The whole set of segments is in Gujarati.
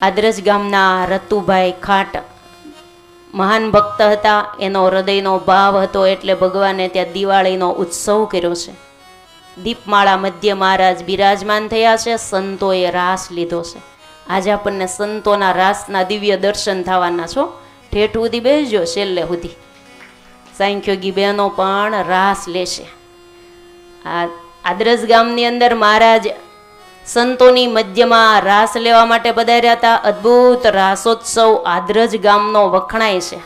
આદરજ ગામના રતુભાઈ ખાટ મહાન ભક્ત હતા. એનો હૃદયનો ભાવ હતો એટલે ભગવાને ત્યાં દિવાળીનો ઉત્સવ કર્યો છે. દીપમાળા મધ્ય મહારાજ બિરાજમાન થયા છે. સંતોએ રાસ લીધો છે. આજે આપણને સંતોના રાસના દિવ્ય દર્શન થવાના છો. ઠેઠ સુધી બેસજો છેલ્લે સુધી. સાંખ્યોગી બહેનો પણ રાસ લેશે. આ આદરસ ગામની અંદર મહારાજ સંતોની મધ્યમાં રાસ લેવા માટે પધાર્યા હતા. અદ્ભુત રાસોત્સવ આદ્રજ ગામનો વખણાય છે.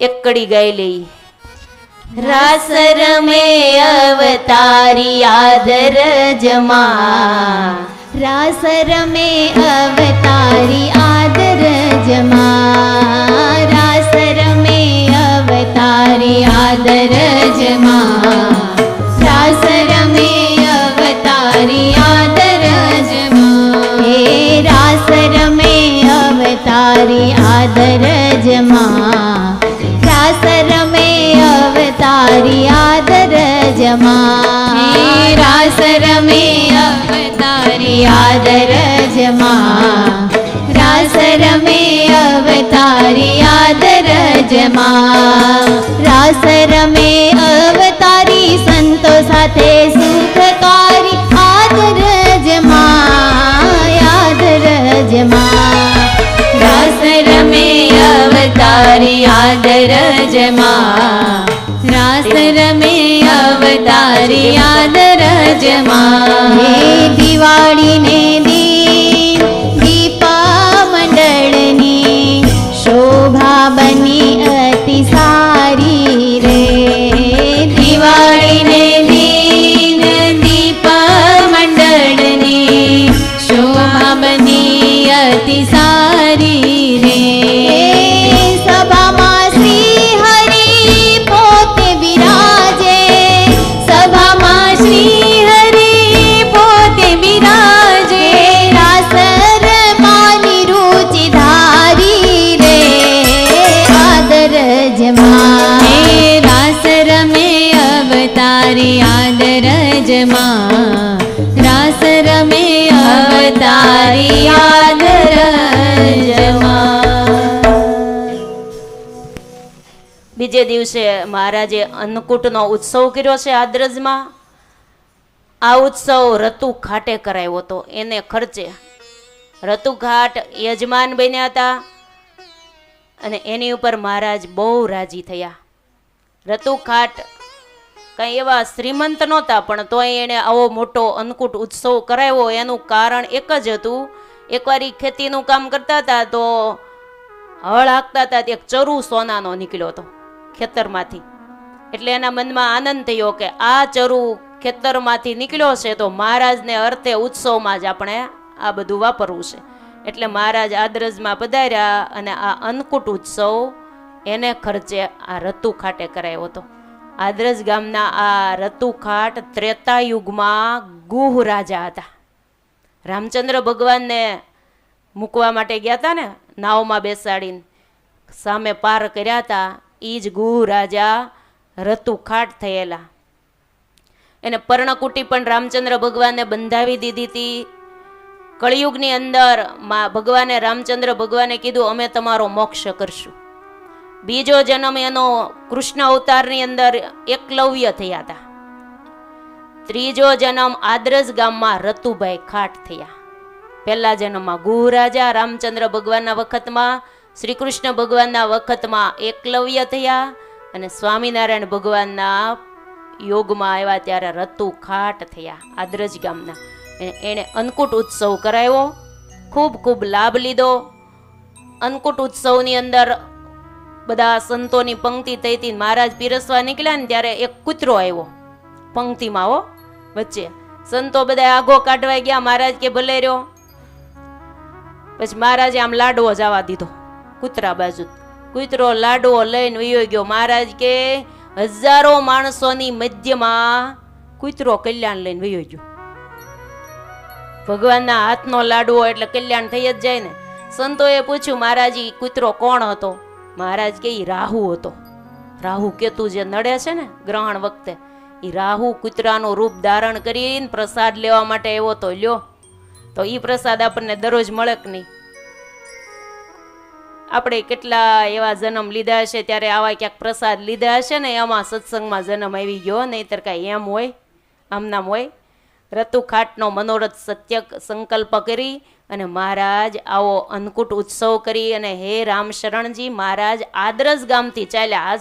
એક કડી ગાઈ લઈ. રાસ રમે અવતારી આદર જમા. રાસ રમે અવતારી આદર જમા. રાસ રમે અવતારી આદર જમા રાસ રમે અવતારી આદર જમા રાસ રમે અવતારી આદર જમા રાસ રમે અવતારી આદર જમા રાસ અવતારી આદર જમા રાસ રમે અવતારી આદર જમા હે દિવાળીને દી દીપા મંડળની શોભા બની અતિ સારી રે દિવાળીને દિન દીપા મંડળની શોભા બની અતિ સારી અવતારી આદર જમા રાસ રમે અવતારી આદર બીજે દિવસે મહારાજે અન્નકૂટનો ઉત્સવ કર્યો છે આદ્રજમાં. આ ઉત્સવ રતુ ખાટે કરાયો હતો. એને ખર્ચે રતુ ઘાટ યજમાન બન્યા હતા અને એની ઉપર મહારાજ બહુ રાજી થયા. રતુ ખાટ કંઈ એવા શ્રીમંત નહોતા, પણ તોય એણે આવો મોટો અન્નકૂટ ઉત્સવ કરાવ્યો. એનું કારણ એક જ હતું. એકવાર એ ખેતીનું કામ કરતા હતા, તો હળ હાંકતા હતા એક ચરુ સોનાનો નીકળ્યો હતો ખેતરમાંથી. એટલે એના મનમાં આનંદ થયો કે આ ચરુ ખેતરમાંથી નીકળ્યો છે, તો મહારાજને અર્થે ઉત્સવમાં જ આપણે આ બધું વાપરવું છે. એટલે મહારાજ આદરજમાં પધાર્યા અને આ અન્નકૂટ ઉત્સવ એને ખર્ચે આ રતુ ખાટે કરાયો હતો. આદરજ ગામના આ રતુખાટ ત્રેતા યુગમાં ગુહ રાજા હતા. રામચંદ્ર ભગવાનને મૂકવા માટે ગયા હતા ને, નાવમાં બેસાડીને સામે પાર કર્યા હતા એ જ ગુહ રાજા રતુખાટ થયેલા. એને પર્ણકુટી પણ રામચંદ્ર ભગવાને બંધાવી દીધી હતી કળિયુગની અંદરમાં ભગવાને રામચંદ્ર ભગવાને કીધું, અમે તમારો મોક્ષ કરશું. બીજો જન્મ એનો કૃષ્ણ અવતારની અંદર એકલવ્ય થયા હતા. ત્રીજો જન્મ આદ્રસ ગામમાં રતુભાઈ ખાટ થયા. પહેલા જન્મમાં ગુહરાજા રામચંદ્ર ભગવાનના વખતમાં શ્રી કૃષ્ણ ભગવાનના વખતમાં એકલવ્ય થયા અને સ્વામિનારાયણ ભગવાનના યોગમાં આવ્યા ત્યારે રતુ ખાટ થયા આદ્રજ ગામના. એણે અન્નકૂટ ઉત્સવ કરાવ્યો, ખૂબ ખૂબ લાભ લીધો. અન્નકૂટ ઉત્સવની અંદર બધા સંતોની પંક્તિ થઈ હતી મહારાજ પીરસવા નીકળ્યા ને ત્યારે એક કૂતરો આવ્યો. પંક્તિમાં હો, વચ્ચે. સંતો બધા આગો કાઢવા ગયા. મહારાજ કે ભલે રહ્યો. પછી મહારાજે આમ લાડવો જવા દીધો. કૂતરા બાજુ. કૂતરો લાડવો લઈને વયો ગયો. મહારાજ કે, હજારો માણસોની મધ્યમાં કૂતરો કલ્યાણ લઈને વયો ગયો. ભગવાનના હાથનો લાડવો એટલે કલ્યાણ થઈ જ જાય ને. સંતોએ પૂછ્યું, મહારાજ કૂતરો કોણ હતો? મહારાજ કે એ રાહુ હતો. રાહુ કેતુ જે નડે છે ને ગ્રહણ વખતે એ રાહુ કૂતરાનું રૂપ ધારણ કરીને પ્રસાદ લેવા માટે એવો તો લ્યો. તો એ પ્રસાદ આપણને દરરોજ મળે કે નહીં? આપણે કેટલા એવા જન્મ લીધા હશે, ત્યારે આવા ક્યાંક પ્રસાદ લીધા હશે ને, એમાં સત્સંગમાં જન્મ આવી ગયો, નહીંતર કાંઈ એમ હોય, આમ નામ હોય. રતુખાટનો મનોરથ સત્ય સંકલ્પ કરી અને મહારાજ આવો અન્નકૂટ ઉત્સવ કરી અને હે રામ શરણજી, મહારાજ આદરસ ગામથી ચાલ્યા. આજ